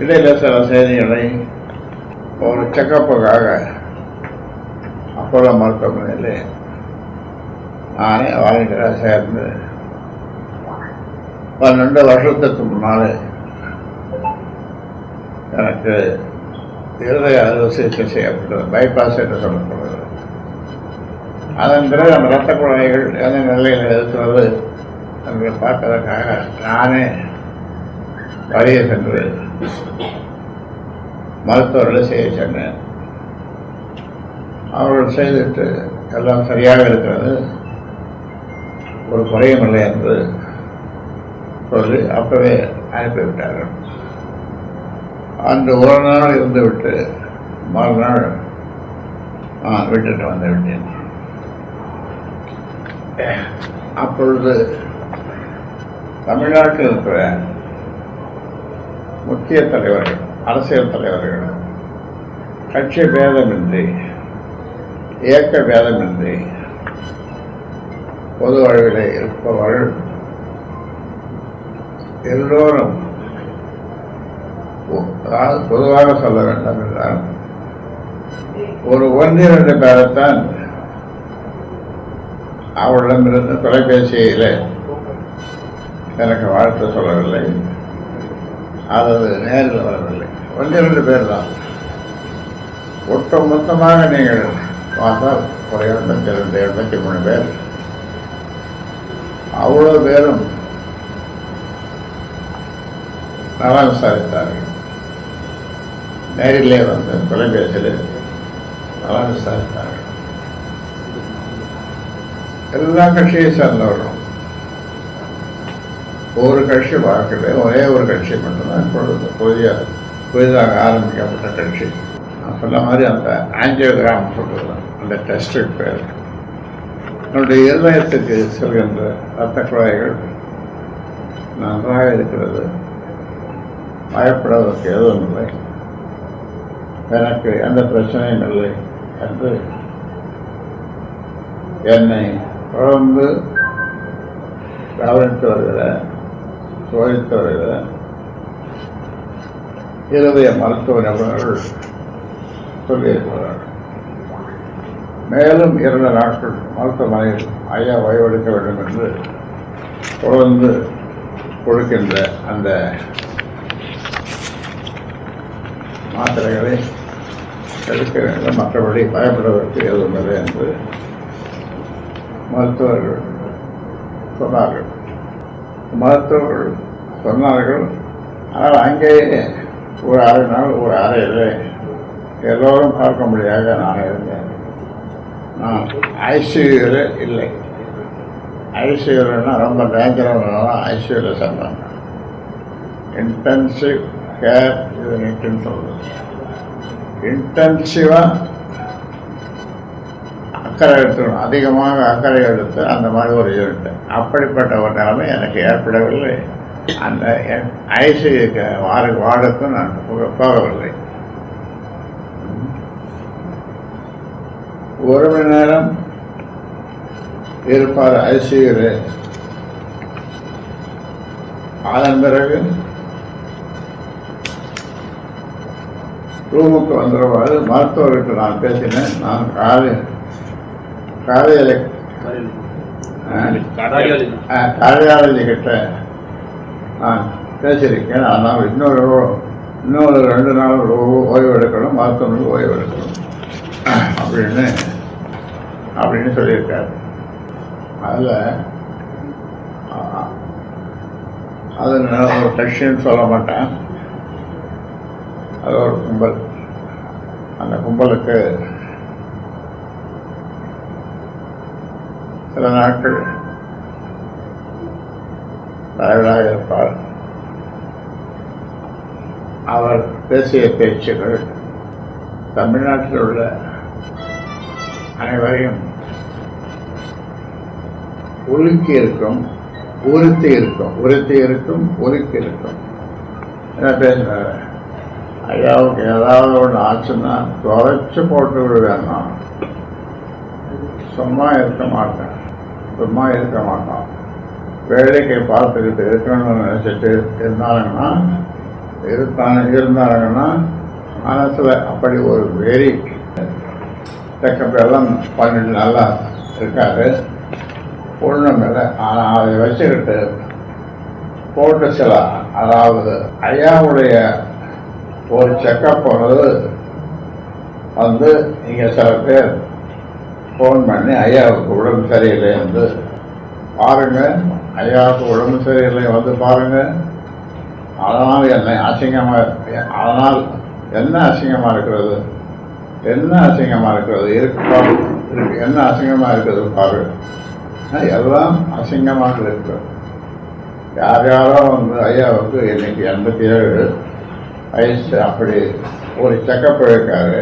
இடையில சில செய்திகளை ஒரு செக்கப்புக்காக அப்போலோ மருத்துவமனையில் நானே வாலண்டியராக சேர்ந்து பன்னெண்டு வருஷத்துக்கு முன்னால் எனக்கு இருதய அறுவை சிகிச்சை செய்யப்பட்டது பைபாஸ் என்று சொல்லப்படுகிறது. அதன் பிறகு அந்த இரத்த குழாய்கள் எந்த நிலையில் இருக்கிறது என்று பார்ப்பதற்காக நானே வழியை சென்று மருத்துவர்களை செய்ய சொன்னேன். அவர்கள் செய்துட்டு எல்லாம் சரியாக இருக்கிறது. ஒரு குறையும் இல்லை என்று சொல்லி அப்பவே அனுப்பிவிட்டார்கள். அந்த ஒரு நாள் இருந்துவிட்டு மறுநாள் நான் விட்டுட்டு வந்து விட்டேன். அப்பொழுது தமிழ்நாட்டில் இருக்கிற முக்கிய தலைவர்கள் அரசியல் தலைவர்கள். கட்சி பேதமின்றி இயக்க பேதமின்றி பொது வாழ்வில் இருப்பவர்கள் எல்லோரும் அதாவது பொதுவாக சொல்ல வேண்டும் என்றால் ஒரு ஒன்றிரண்டு பேரைத்தான் அவளிடமிருந்து தொலைபேசியில் எனக்கு வாழ்த்து சொல்லவில்லை. அது நேரில் வரவில்லை. ஒன்றிரண்டு பேர் தான் ஒட்டு மொத்தமாக நீங்கள் பார்த்தால் ஒரு எண்பத்தி ரெண்டு எண்பத்தி மூணு பேர். அவ்வளோ பேரும் நலம் விசாரித்தார்கள் நேரிலே வந்து தொலைபேசியில் நலம் விசாரித்தார்கள் எல்லா கட்சியை சேர்ந்தவர்களும் ஒரு கட்சி வாழ்க்கையிலே ஒரே ஒரு கட்சி மட்டும்தான் இப்பொழுது புதிய புதிதாக ஆரம்பிக்கப்பட்ட கட்சி. நான் சொன்ன மாதிரி அந்த ஆஞ்சியோகிராம் சொல்றது அந்த டெஸ்ட் பேர். என்னுடைய இருதயத்துக்கு செல்கின்ற ரத்த குழாய்கள் நன்றாக இருக்கிறது. பயப்படுவதற்கு எதுவும் இல்லை. எனக்கு எந்த பிரச்சனையும் இல்லை என்று என்னை தொடர்ந்து கவனித்து வருகிற சோதித்தவர்கள் இருதய மருத்துவ நிபுணர்கள் சொல்லியிருக்கிறார்கள். மேலும் இரண்டு நாட்கள் மருத்துவமனையில் ஐயா ஓய்வெடுக்க வேண்டும் என்று தொடர்ந்து கொடுக்கின்ற அந்த மாத்திரைகளை எடுக்க வேண்டும். மற்றபடி பயப்படுவதற்கு எதுவும் இல்லை என்று மருத்துவர்கள் சொன்னார்கள். மருத்துவர்கள் சொன்னார்கள். ஆனால் அங்கே ஒரு அரை நாள் ஒரு அறையில் எல்லோரும் பார்க்க முடியாத. நான் இருந்தேன். நான் ஐசியூவில் இல்லை. ஐசியூலன்னா ரொம்ப டேஞ்சரான ஐசியூவில் சொன்னாங்க இன்டென்சிவ் கேர் யூனிட்னு சொல்லுது இன்டென்சிவாக அக்கறை எடுத்துக்கணும். அதிகமாக அக்கறை எடுத்து அந்த மாதிரி ஒரு யூனிட் அப்படிப்பட்ட ஒரு நிலைமை எனக்கு ஏற்படவில்லை. அந்த ஐசிக்கு வாரு வார்டுக்கும் நான் போகவில்லை. ஒரு மணி நேரம் இருப்பார் ஐசியில். அதன் பிறகு ரூமுக்கு வந்துடுவாரு. மருத்துவர்கிட்ட நான் பேசினேன். நான் காலையில் காலையில் கார்டியாலஜி கிட்ட நான் பேசியிருக்கேன் ஆனால் இன்னொரு இன்னொரு ரெண்டு நாள் ஓ- ஓய்வு எடுக்கணும் மருத்துவமனைக்கு ஓய்வு எடுக்கணும். அப்படின்னு அப்படின்னு சொல்லியிருக்காரு. அதில் அது நான் ஒரு கட்சின்னு சொல்ல மாட்டேன். அது ஒரு கும்பல். அந்த கும்பலுக்கு சில நாட்கள் தலைவராக இருப்பார் அவர் பேசிய பேச்சுகள் தமிழ்நாட்டில் உள்ள அனைவரையும் உலுக்கி இருக்கும் உறுத்தி இருக்கும் உறுத்தி இருக்கும் உலுக்கி இருக்கும். என்ன பேசினார் ஐயாவுக்கு ஏதாவது ஒன்று ஆச்சுன்னா தொலைச்சு போட்டு விடுவேன் நான். சும்மா இருக்க மாட்டேன். சும்மா இருக்க மாட்டோம் வேலைக்கு பார்த்துக்கிட்டு இருக்கணும்னு நினச்சிட்டு இருந்தாங்கன்னா இருந்தாங்க இருந்தாங்கன்னா மனசில் அப்படி ஒரு வெறி. செக்கப் எல்லாம் பண்ணிட்டு நல்லா இருக்காரு ஒன்றும் இல்லை ஆனால் அதை வச்சுக்கிட்டு போட்டு சில அதாவது ஐயாவுடைய ஒரு செக்கப் போனது வந்து இங்கே சில பேர் ஃபோன் பண்ணி ஐயாவுக்கு உடம்பு சரியில்லை என்று பாருங்க. ஐயாவுக்கு உடம்பு சரியில்லை வந்து பாருங்க. அதனால் என்னை அசிங்கமாக அதனால் என்ன அசிங்கமாக இருக்கிறது? என்ன அசிங்கமாக இருக்கிறது? இருக்குப்பா இருக்கு. என்ன அசிங்கமாக இருக்கிறது பாரு. எல்லாம் அசிங்கமாக இருக்கு யார் யாரோ வந்து ஐயாவுக்கு இன்னைக்கு எண்பத்தி ஏழு வயசு அப்படி ஒரு செக்கப் இருக்காரு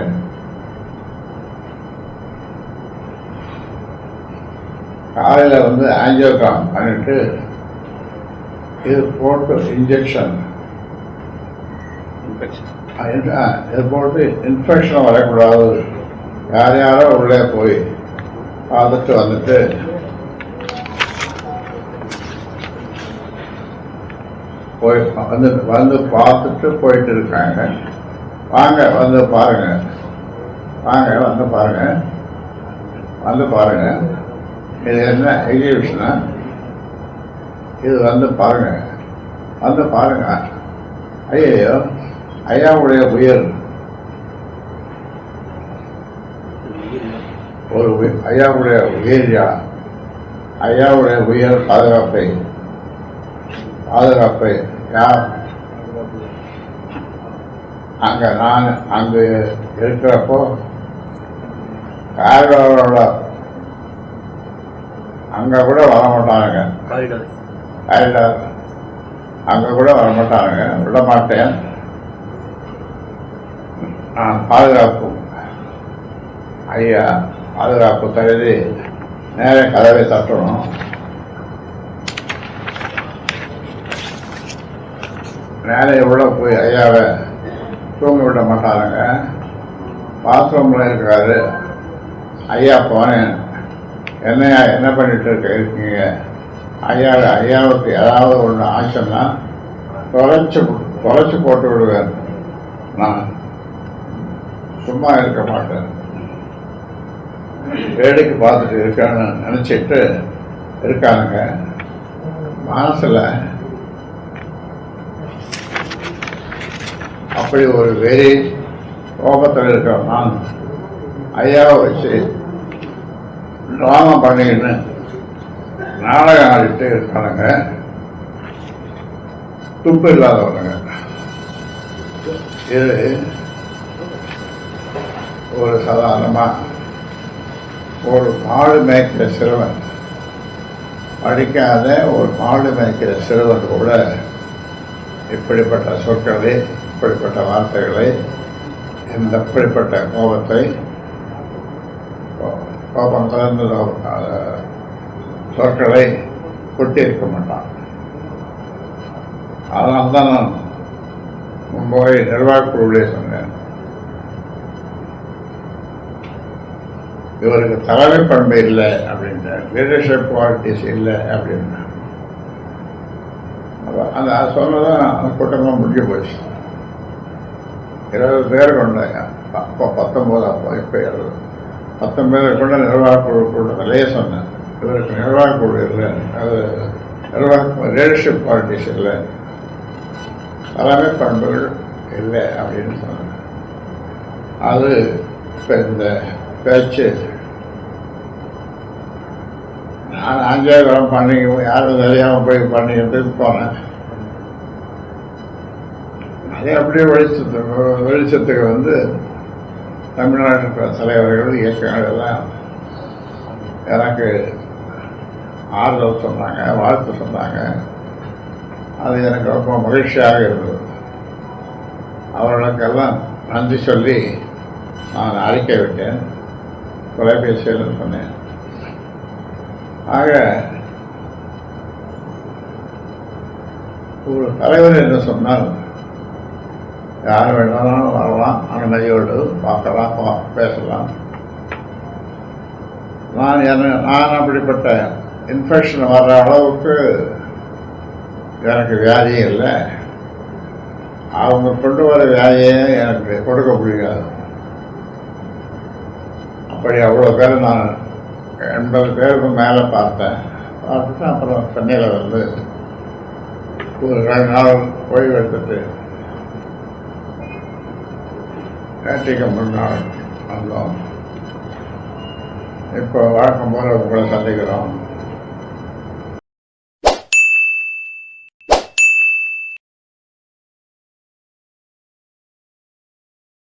காலையில் வந்து ஆஞ்சியோகிராம் பண்ணிட்டு இது போட்டு இன்ஜெக்ஷன் இது போட்டு இன்ஃபெக்ஷன் வரக்கூடாது. யார் யாரோ உள்ளே போய் பார்த்துட்டு வந்துட்டு போய் வந்து வந்து பார்த்துட்டு போயிட்டு இருக்காங்க. வாங்க வந்து பாருங்க. வாங்க வந்து பாருங்க. வந்து பாருங்க. இது என்ன எக்ஸிபிஷனா இது வந்து பாருங்க. வந்து பாருங்க. ஐயோ ஐயாவுடைய உயர். ஒரு ஐயாவுடைய உயர்யா? ஐயாவுடைய உயர் பாதுகாப்பை. பாதுகாப்பை யார்? அங்கே நான் அங்கு இருக்கிறப்போ காரோட அங்கே கூட வர மாட்டானுங்க காரிடார். அங்கே கூட வர மாட்டானுங்க விட மாட்டேன். நான் பாதுகாப்பு. ஐயா பாதுகாப்பு கருதி நேர கதவை தட்டணும். நேரே உள்ள போய் ஐயாவை தூங்க விட மாட்டாருங்க. பாத்ரூமில் இருக்காரு. ஐயா போனேன். என்னையா என்ன பண்ணிட்டு இருக்க? இருக்கீங்க. ஐயா ஐயாவுக்கு ஏதாவது ஒன்று ஆசைன்னா தொலைச்சு தொலைச்சு போட்டு விடுவேன். நான் சும்மா இருக்க மாட்டேன். வேடிக்கை பார்த்துட்டு இருக்கேன்னு நினச்சிட்டு இருக்கானுங்க. மனசில் அப்படி ஒரு வெறி கோபத்தில் இருக்கிற நான் ஐயாவை வச்சு ட்ராமா பண்ணிக்கின்னு நாடகம் ஆடிட்டு இருக்கானுங்க. துப்பு இல்லாதவனுங்க. இது ஒரு சாதாரணமாக ஒரு மாடு மேய்க்கிற சிறுவன். படிக்காத ஒரு மாடு மேய்க்கிற சிறுவன் கூட இப்படிப்பட்ட சொற்களை இப்படிப்பட்ட வார்த்தைகளை இந்த இப்படிப்பட்ட கோபத்தை கோ- கோபம் சொற்களை கொட்டியிருக்க மாட்டான். அதனால தான் நான் மும்பை நிர்வாகக்குழுவிலே சொன்னேன். இவருக்கு தலைமை பண்பு இல்லை அப்படின்ட்டு லீடர்ஷிப் குவாலிட்டிஸ் இல்லை அப்படின்னா அந்த சொன்னதான் அந்த கூட்டமாக முடிஞ்சு போச்சு. இருபது பேர் கொண்ட அப்போ பத்தொம்போது அப்போ இப்போ இருபது. பத்தொன்பது குழு நிர்வாகக்குழு கூட்டத்திலேயே சொன்னேன் இவருக்கு நிர்வாகக்குழு இல்லை. அது நிர்வாக லீடர்ஷிப் குவாலிட்டிஸ் இல்லை. தலைமை பண்புகள் இல்லை அப்படின்னு சொன்னேன் அது இப்போ இந்த பேச்சு நான் அஞ்சாயிரம் பண்ணி யாரும் தெரியாமல் போய் பண்ணிக்கிட்டு போனேன். அதே அப்படியே வெளிச்சத்துக்கு வெளிச்சத்துக்கு வந்து தமிழ்நாட்டில் தலைவர்கள் இயக்கங்களெல்லாம் எனக்கு ஆறுதல் சொன்னாங்க வாழ்த்து சொன்னாங்க. அது எனக்கு ரொம்ப மகிழ்ச்சியாக இருந்தது. அவர்களுக்கெல்லாம் நன்றி சொல்லி நான் அறிக்கை விட்டேன். தொலைபேசியில் சொன்னேன். ஆக ஒரு தலைவர் என்று சொன்னால் யார் வேணாலும் வரலாம். அனுமதியோடு பார்க்கலாம் பா- பேசலாம். நான் என்ன நான் அப்படிப்பட்ட இன்ஃபெக்ஷன் வர்ற அளவுக்கு எனக்கு வியாதி இல்லை. அவங்க கொண்டு வர வியாதியை எனக்கு கொடுக்க முடியாது. அப்படி அவ்வளோ பேர் நான் எண்பது பேருக்கு மேலே பார்த்தேன். பார்த்துட்டு அப்புறம் சென்னையில் வந்து ஒரு ரெண்டு நாள் ஓய்வு எடுத்துட்டு நேற்றுக்கு முன்னாள் வந்தோம். இப்போ வழக்கம் போல உங்களை சந்திக்கிறோம்.